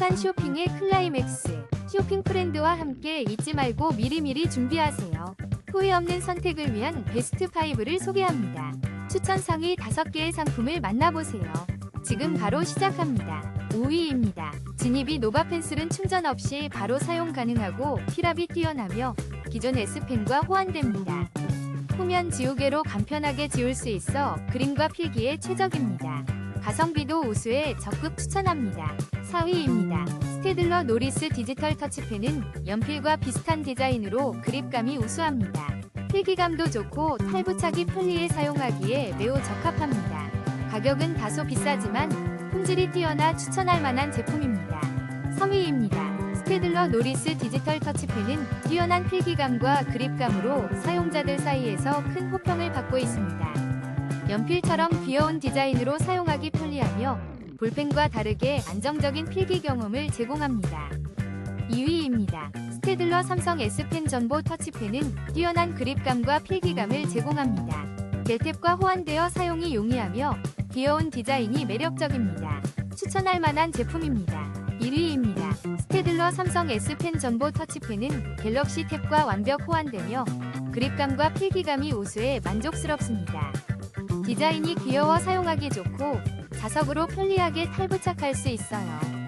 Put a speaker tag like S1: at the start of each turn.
S1: 행복한 쇼핑의 클라이맥스. 쇼핑 프렌드와 함께 잊지 말고 미리미리 준비하세요. 후회 없는 선택을 위한 베스트 5를 소개합니다. 추천 상위 5개의 상품을 만나보세요. 지금 바로 시작합니다. 5위입니다. 진입이 노바 펜슬은 충전 없이 바로 사용 가능하고 필압이 뛰어나며 기존 S펜과 호환됩니다. 후면 지우개로 간편하게 지울 수 있어 그림과 필기에 최적입니다. 가성비도 우수해 적극 추천합니다. 4위입니다. 스테들러 노리스 디지털 터치펜은 연필과 비슷한 디자인으로 그립감이 우수합니다. 필기감도 좋고 탈부착이 편리해 사용하기에 매우 적합합니다. 가격은 다소 비싸지만 품질이 뛰어나 추천할 만한 제품입니다. 3위입니다. 스테들러 노리스 디지털 터치펜은 뛰어난 필기감과 그립감으로 사용자들 사이에서 큰 호평을 받고 있습니다. 연필처럼 귀여운 디자인으로 사용하기 편리하며 볼펜과 다르게 안정적인 필기 경험을 제공합니다. 2위입니다. 스테들러 삼성 S펜 전보 터치펜은 뛰어난 그립감과 필기감을 제공합니다. 겔탭과 호환되어 사용이 용이하며 귀여운 디자인이 매력적입니다. 추천할 만한 제품입니다. 1위입니다. 스테들러 삼성 S펜 전보 터치펜은 갤럭시 탭과 완벽 호환되며 그립감과 필기감이 우수해 만족스럽습니다. 디자인이 귀여워 사용하기 좋고 자석으로 편리하게 탈부착할 수 있어요.